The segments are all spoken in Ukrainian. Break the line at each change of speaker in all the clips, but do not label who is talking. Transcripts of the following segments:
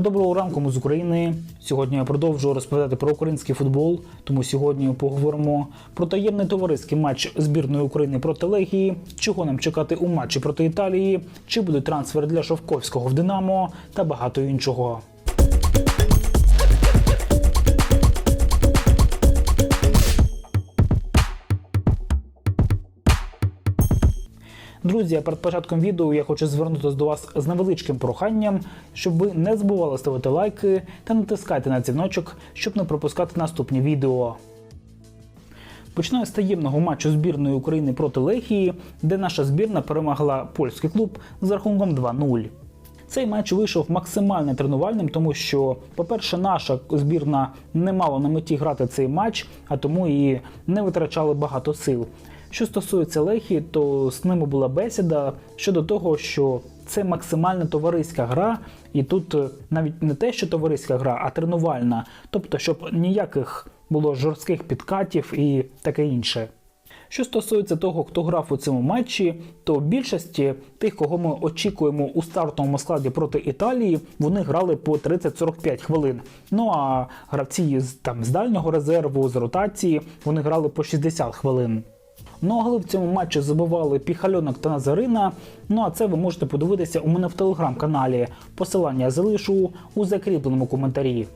Доброго ранку ми з України. Сьогодні я продовжую розповідати про український футбол. Тому сьогодні поговоримо про таємний товариський матч збірної України проти Легії, чого нам чекати у матчі проти Італії, чи будуть трансфери для Шовковського в Динамо та багато іншого. Друзі, а перед початком відео я хочу звернутися до вас з невеличким проханням, щоб ви не забували ставити лайки та натискайте на дзвіночок, щоб не пропускати наступні відео. Починаю з таємного матчу збірної України проти Лехії, де наша збірна перемогла польський клуб з рахунком 2-0. Цей матч вийшов максимально тренувальним, тому що, по-перше, наша збірна не мала на меті грати цей матч, а тому і не витрачали багато сил. Що стосується Лехії, то з ними була бесіда щодо того, що це максимально товариська гра, і тут е, навіть не те, що товариська гра, а тренувальна. Тобто, щоб ніяких було жорстких підкатів і таке інше. Що стосується того, хто грав у цьому матчі, то більшості тих, кого ми очікуємо у стартовому складі проти Італії, вони грали по 30-45 хвилин. Ну а гравці з там з дальнього резерву, з ротації, вони грали по 60 хвилин. Ну а голи в цьому матчі забивали Піхальонок та Назарина. Ну а це ви можете подивитися у мене в телеграм-каналі. Посилання залишу у закріпленому коментарі.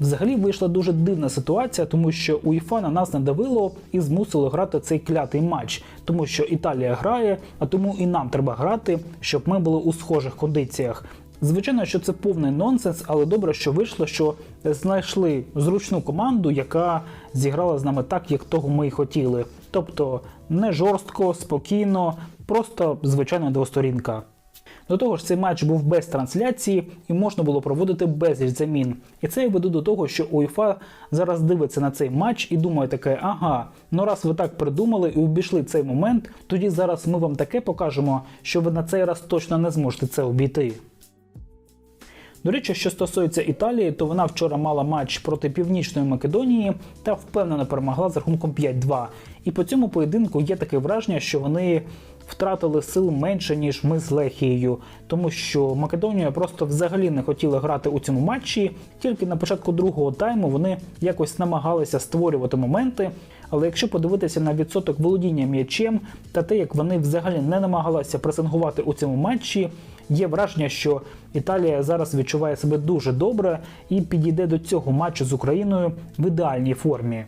Взагалі вийшла дуже дивна ситуація, тому що УЄФА на нас не давило і змусило грати цей клятий матч, тому що Італія грає, а тому і нам треба грати, щоб ми були у схожих кондиціях. Звичайно, що це повний нонсенс, але добре, що вийшло, що знайшли зручну команду, яка зіграла з нами так, як того ми й хотіли. Тобто не жорстко, спокійно, просто звичайна двосторінка. До того ж, цей матч був без трансляції і можна було проводити безліч замін. І це я веду до того, що УЄФА зараз дивиться на цей матч і думає таке: ага, ну раз ви так придумали і обійшли цей момент, тоді зараз ми вам таке покажемо, що ви на цей раз точно не зможете це обійти. До речі, що стосується Італії, то вона вчора мала матч проти Північної Македонії та впевнено перемогла з рахунком 5-2. І по цьому поєдинку є таке враження, що вони втратили сил менше, ніж ми з Лехією, тому що Македонія просто взагалі не хотіла грати у цьому матчі. Тільки на початку другого тайму вони якось намагалися створювати моменти. Але якщо подивитися на відсоток володіння м'ячем та те, як вони взагалі не намагалися пресингувати у цьому матчі, є враження, що Італія зараз відчуває себе дуже добре і підійде до цього матчу з Україною в ідеальній формі.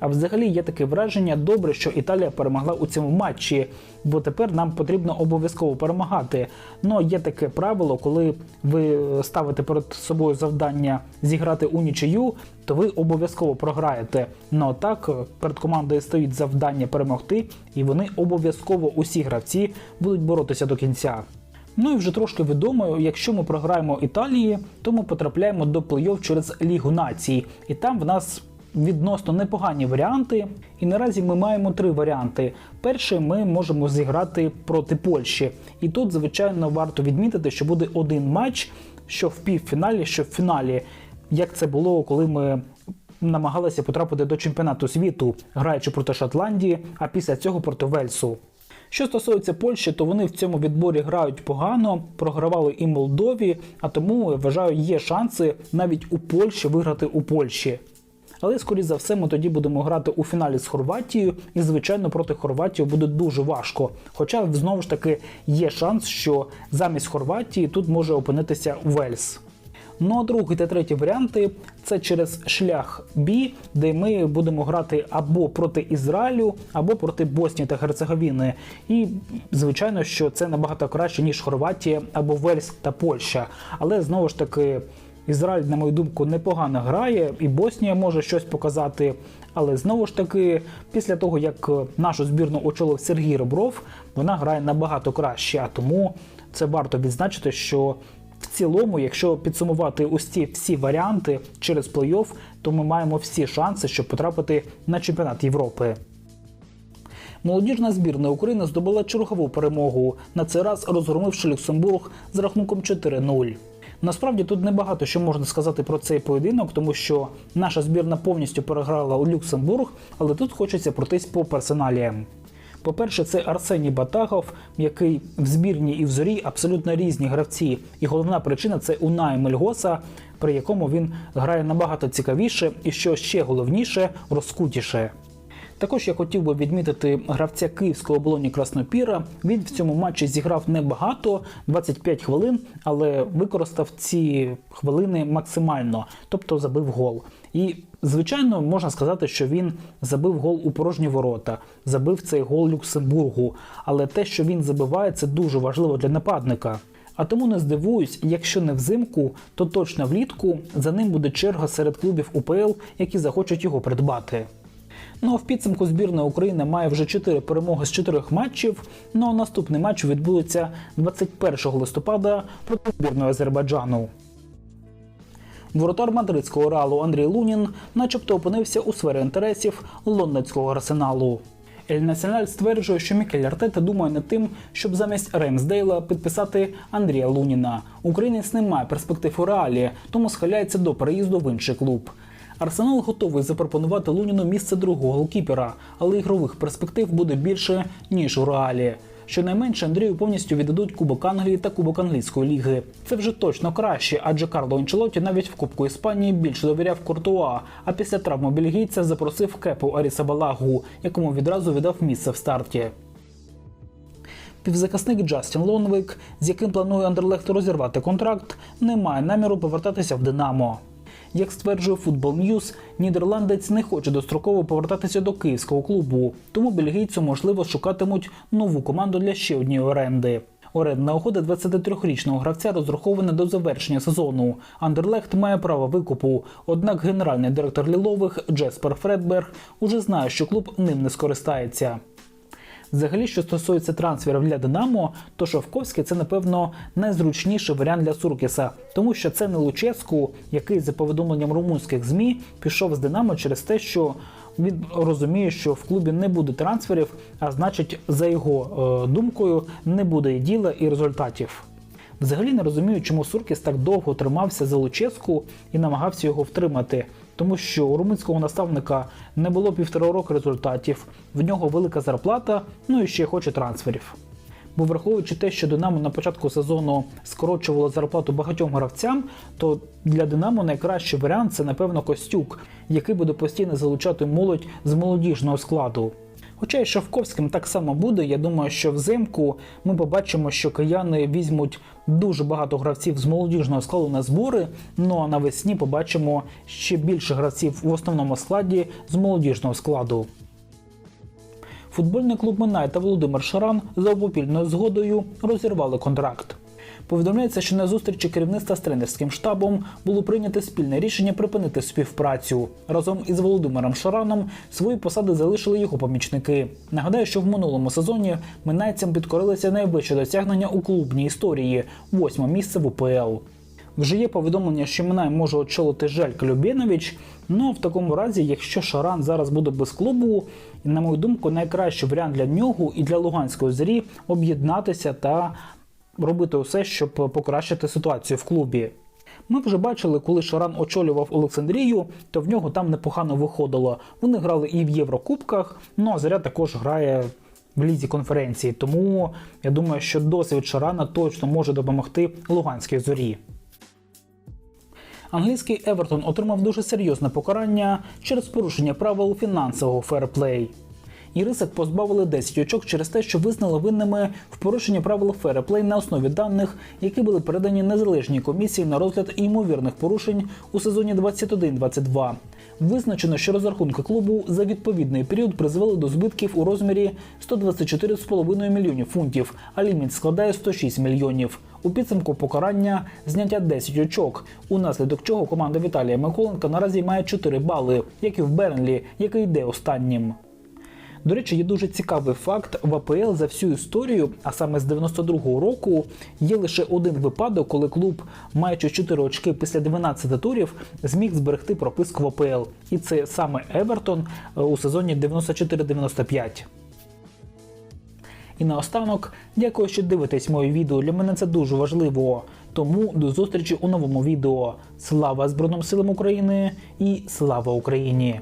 А взагалі є таке враження, добре, що Італія перемогла у цьому матчі, бо тепер нам потрібно обов'язково перемагати. Ну є таке правило, коли ви ставите перед собою завдання зіграти у нічию, то ви обов'язково програєте. Ну так перед командою стоїть завдання перемогти, і вони обов'язково усі гравці будуть боротися до кінця. Ну і вже трошки відомо, якщо ми програємо Італії, то ми потрапляємо до плей-офф через Лігу націй, і там в нас відносно непогані варіанти. І наразі ми маємо три варіанти. Перший ми можемо зіграти проти Польщі. І тут, звичайно, варто відмітити, що буде один матч, що в півфіналі, що в фіналі, як це було, коли ми. Намагалися потрапити до чемпіонату світу, граючи проти Шотландії, а після цього проти Вельсу. Що стосується Польщі, то вони в цьому відборі грають погано, програвали і Молдові, а тому вважаю, є шанси навіть у Польщі виграти у Польщі. Але, скоріш за все, ми тоді будемо грати у фіналі з Хорватією, і, звичайно, проти Хорватії буде дуже важко. Хоча, знову ж таки, є шанс, що замість Хорватії тут може опинитися Вельс. Ну а другий та третій варіанти це через шлях Бі, де ми будемо грати або проти Ізраїлю, або проти Боснії та Герцеговіни. І звичайно, що це набагато краще, ніж Хорватія або Вельс та Польща. Але знову ж таки. Ізраїль, на мою думку, непогано грає, і Боснія може щось показати. Але знову ж таки, після того як нашу збірну очолив Сергій Ребров, вона грає набагато краще. А тому це варто відзначити, що цілому, якщо підсумувати ось ці всі варіанти через плей-офф, то ми маємо всі шанси, щоб потрапити на чемпіонат Європи. Молодіжна збірна України здобула чергову перемогу, на цей раз розгромивши Люксембург з рахунком 4-0. Насправді тут небагато що можна сказати про цей поєдинок, тому що наша збірна повністю переграла у Люксембург, але тут хочеться пройтись по персоналіям. По-перше, це Арсеній Батагов, який в збірні і в зорі абсолютно різні гравці. І головна причина це Унай Мельгоса, при якому він грає набагато цікавіше і, що ще головніше, розкутіше. Також я хотів би відмітити гравця київського оболоні Краснопіра. Він в цьому матчі зіграв небагато, 25 хвилин, але використав ці хвилини максимально, тобто забив гол. І звичайно можна сказати, що він забив гол у порожні ворота, забив цей гол Люксембургу. Але те, що він забиває, це дуже важливо для нападника. А тому не здивуюсь, якщо не взимку, то точно влітку за ним буде черга серед клубів УПЛ, які захочуть його придбати. Ну а в підсумку збірна України має вже 4 перемоги з 4 матчів. Ну а наступний матч відбудеться 21 листопада проти збірної Азербайджану. Воротар мадридського реалу Андрій Лунін, начебто, опинився у сфері інтересів лондонського арсеналу. Ель Національ стверджує, що Мікель Артета думає над тим, щоб замість Реймсдейла підписати Андрія Луніна. Українець не має перспектив у реалі, тому схиляється до переїзду в інший клуб. Арсенал готовий запропонувати Луніну місце другого голкіпера, але ігрових перспектив буде більше ніж у реалі. Щонайменше Андрію повністю віддадуть Кубок Англії та Кубок англійської ліги. Це вже точно краще, адже Карло Анчелоті навіть в Кубку Іспанії більше довіряв Куртуа. А після травми бельгійця запросив кепу Аріса Балагу, якому відразу віддав місце в старті. Півзахисник Джастін Лонвик, з яким планує Андерлехт розірвати контракт, не має наміру повертатися в Динамо. Як стверджує Football News, нідерландець не хоче достроково повертатися до київського клубу, тому бельгійцю можливо шукатимуть нову команду для ще однієї оренди. Орендна угода 23-річного гравця розрахована до завершення сезону. Андерлехт має право викупу. Однак генеральний директор Лілових Джеспер Фредберг уже знає, що клуб ним не скористається. Взагалі, що стосується трансферів для Динамо, то Шовковський це напевно найзручніший варіант для Суркіса, тому що це не Луческу, який за повідомленням румунських змі пішов з Динамо через те, що він розуміє, що в клубі не буде трансферів, а значить, за його е, думкою, не буде і діла і результатів. Взагалі не розумію, чому Суркіс так довго тримався за Луческу і намагався його втримати, тому що у румунського наставника не було півтора року результатів, в нього велика зарплата, ну і ще хоче трансферів. Бо враховуючи те, що Динамо на початку сезону скорочувало зарплату багатьом гравцям, то для Динамо найкращий варіант це, напевно, Костюк, який буде постійно залучати молодь з молодіжного складу. Хоча і Шовковським так само буде, я думаю, що взимку ми побачимо, що кияни візьмуть дуже багато гравців з молодіжного складу на збори. Ну а навесні побачимо ще більше гравців в основному складі з молодіжного складу. Футбольний клуб Минай та Володимир Шаран за обопільною згодою розірвали контракт. Повідомляється, що на зустрічі керівництва з тренерським штабом було прийнято спільне рішення припинити співпрацю. Разом із Володимиром Шараном свої посади залишили його помічники. Нагадаю, що в минулому сезоні минайцям підкорилися найвищі досягнення у клубній історії восьме місце в УПЛ. Вже є повідомлення, що Минай може очолити Желька Любєнович. Ну в такому разі, якщо Шаран зараз буде без клубу, на мою думку, найкращий варіант для нього і для Луганської зорі об'єднатися та робити усе, щоб покращити ситуацію в клубі. Ми вже бачили, коли Шаран очолював Олександрію, то в нього там непогано виходило. Вони грали і в Єврокубках, ну а Заря також грає в лізі конференції. Тому я думаю, що досвід Шарана точно може допомогти Луганській зорі. Англійський Евертон отримав дуже серйозне покарання через порушення правил фінансового ферплей. Ірисок позбавили 10 очок через те, що визнали винними в порушенні правил ферплей на основі даних, які були передані незалежній комісії на розгляд ймовірних порушень у сезоні 21-22. Визначено, що розрахунки клубу за відповідний період призвели до збитків у розмірі 124,5 мільйонів фунтів, а ліміт складає 106 мільйонів. У підсумку покарання зняття 10 очок, унаслідок чого команда Віталія Миколенка наразі має 4 бали, як і в Бернлі, який йде останнім. До речі, є дуже цікавий факт в АПЛ за всю історію, а саме з 92-го року, є лише один випадок, коли клуб, маючи 4 очки після 12 турів, зміг зберегти прописку в АПЛ. І це саме Евертон е, у сезоні 94-95. І наостанок, дякую, що дивитесь моє відео. Для мене це дуже важливо. Тому до зустрічі у новому відео. Слава Збройним силам України і слава Україні!